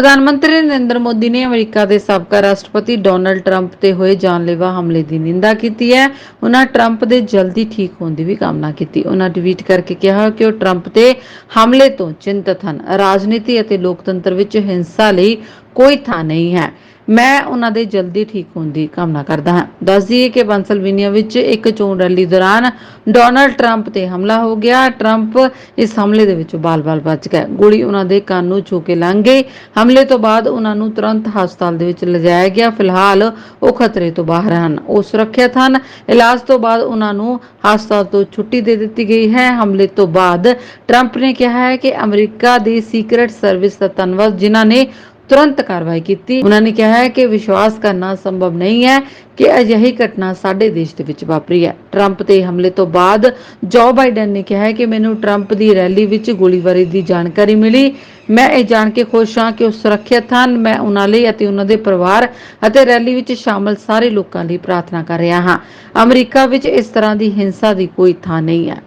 ਪ੍ਰਧਾਨ ਮੰਤਰੀ ਨਰਿੰਦਰ ਮੋਦੀ ਨੇ ਅਮਰੀਕਾ ਦੇ ਸਾਬਕਾ ਰਾਸ਼ਟਰਪਤੀ ਡੋਨਲਡ ਟਰੰਪ ਤੇ ਹੋਏ ਜਾਨਲੇਵਾ ਹਮਲੇ ਦੀ ਨਿੰਦਾ ਕੀਤੀ ਹੈ। ਉਹਨਾਂ ਟਰੰਪ ਦੇ ਜਲਦੀ ਠੀਕ ਹੋਣ ਦੀ ਵੀ ਕਾਮਨਾ ਕੀਤੀ। ਉਹਨਾਂ ਟਵੀਟ ਕਰਕੇ ਕਿਹਾ ਕਿ ਉਹ ਟਰੰਪ ਤੇ ਹਮਲੇ ਤੋਂ ਚਿੰਤਤ ਹਨ। ਰਾਜਨੀਤੀ ਅਤੇ ਲੋਕਤੰਤਰ ਵਿੱਚ ਹਿੰਸਾ ਲਈ ਕੋਈ ਥਾਂ ਨਹੀਂ ਹੈ। ਮੈਂ ਉਹਨਾਂ ਦੇ ਜਲਦੀ ਠੀਕ ਹੋਣ ਦੀ ਕਾਮਨਾ ਕਰਦਾ ਹਾਂ। ਦੱਸ ਦਈਏ ਕਿ ਪੈਂਸਲਵੇਨੀਆ ਵਿੱਚ ਇੱਕ ਚੋਣ ਰੈਲੀ ਦੌਰਾਨ ਡੋਨਲਡ ਟਰੰਪ ਤੇ ਹਮਲਾ ਹੋ ਗਿਆ। ਟਰੰਪ ਇਸ ਹਮਲੇ ਦੇ ਵਿੱਚ ਬਾਲ-ਬਾਲ ਬਚ ਗਏ। ਗੋਲੀ ਉਹਨਾਂ ਦੇ ਕੰਨ ਨੂੰ ਛੂ ਕੇ ਲੰਘ ਗਈ। ਹਮਲੇ ਤੋਂ ਬਾਅਦ ਉਹਨਾਂ ਨੂੰ ਤੁਰੰਤ ਹਸਪਤਾਲ ਦੇ ਵਿੱਚ ਲਿਜਾਇਆ ਗਿਆ। ਫਿਲਹਾਲ ਉਹ ਖਤਰੇ ਤੋਂ ਬਾਹਰ ਹਨ। ਉਹ ਸੁਰੱਖਿਅਤ ਹਨ। ਇਲਾਜ ਤੋਂ ਬਾਅਦ ਉਹਨਾਂ ਨੂੰ ਹਸਪਤਾਲ ਤੋਂ ਛੁੱਟੀ ਦੇ ਦਿੱਤੀ ਗਈ ਹੈ। ਹਮਲੇ ਤੋਂ ਬਾਅਦ ਟਰੰਪ ਨੇ ਕਿਹਾ ਹੈ ਕਿ ਅਮਰੀਕਾ ਦੀ ਸੀਕ੍ਰੀਟ ਸਰਵਿਸ ਦਾ ਧੰਨਵਾਦ ਜਿਨ੍ਹਾਂ ਨੇ ਤੁਰੰਤ ਕਾਰਵਾਈ ਕੀਤੀ। ਉਹਨਾਂ ਨੇ ਕਿਹਾ ਹੈ ਕਿ ਵਿਸ਼ਵਾਸ ਕਰਨਾ ਸੰਭਵ ਨਹੀਂ ਹੈ ਕਿ ਅਜਿਹੀ ਘਟਨਾ ਸਾਡੇ ਦੇਸ਼ ਦੇ ਵਿੱਚ ਵਾਪਰੀ ਹੈ। ਟਰੰਪ ਤੇ ਹਮਲੇ ਤੋਂ ਬਾਅਦ ਜੋ ਬਾਈਡਨ ਨੇ ਕਿਹਾ ਹੈ ਕਿ ਮੈਨੂੰ ਟਰੰਪ ਦੀ ਰੈਲੀ ਵਿੱਚ ਗੋਲੀਬਾਰੀ ਦੀ ਜਾਣਕਾਰੀ ਮਿਲੀ। ਮੈਂ ਇਹ ਜਾਣ ਕੇ ਖੁਸ਼ ਹਾਂ ਕਿ ਉਹ ਸੁਰੱਖਿਅਤ ਹਨ। ਮੈਂ ਉਹਨਾਂ ਲਈ ਅਤੇ ਉਹਨਾਂ ਦੇ ਪਰਿਵਾਰ ਅਤੇ ਰੈਲੀ ਵਿੱਚ ਸ਼ਾਮਲ ਸਾਰੇ ਲੋਕਾਂ ਲਈ ਪ੍ਰਾਰਥਨਾ ਕਰ ਰਿਹਾ ਹਾਂ। ਅਮਰੀਕਾ ਵਿੱਚ ਇਸ ਤਰ੍ਹਾਂ ਦੀ ਹਿੰਸਾ ਦੀ ਕੋਈ ਥਾਂ ਨਹੀਂ ਹੈ।